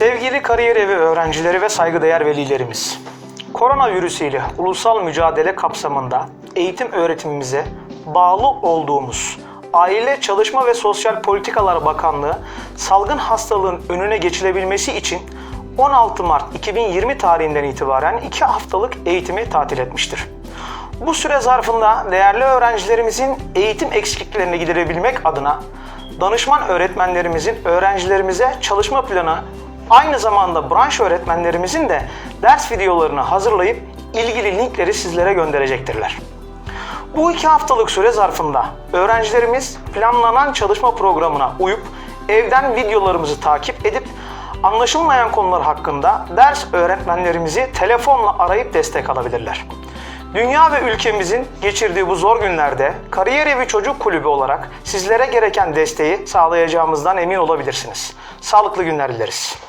Sevgili kariyer evi öğrencileri ve saygıdeğer velilerimiz. Koronavirüsü ile ulusal mücadele kapsamında eğitim öğretimimize bağlı olduğumuz Aile, Çalışma ve Sosyal Politikalar Bakanlığı salgın hastalığın önüne geçilebilmesi için 16 Mart 2020 tarihinden itibaren 2 haftalık eğitimi tatil etmiştir. Bu süre zarfında değerli öğrencilerimizin eğitim eksikliklerini giderebilmek adına danışman öğretmenlerimizin öğrencilerimize çalışma planı, aynı zamanda branş öğretmenlerimizin de ders videolarını hazırlayıp ilgili linkleri sizlere gönderecektirler. Bu iki haftalık süre zarfında öğrencilerimiz planlanan çalışma programına uyup evden videolarımızı takip edip anlaşılmayan konular hakkında ders öğretmenlerimizi telefonla arayıp destek alabilirler. Dünya ve ülkemizin geçirdiği bu zor günlerde Kariyer Evi Çocuk Kulübü olarak sizlere gereken desteği sağlayacağımızdan emin olabilirsiniz. Sağlıklı günler dileriz.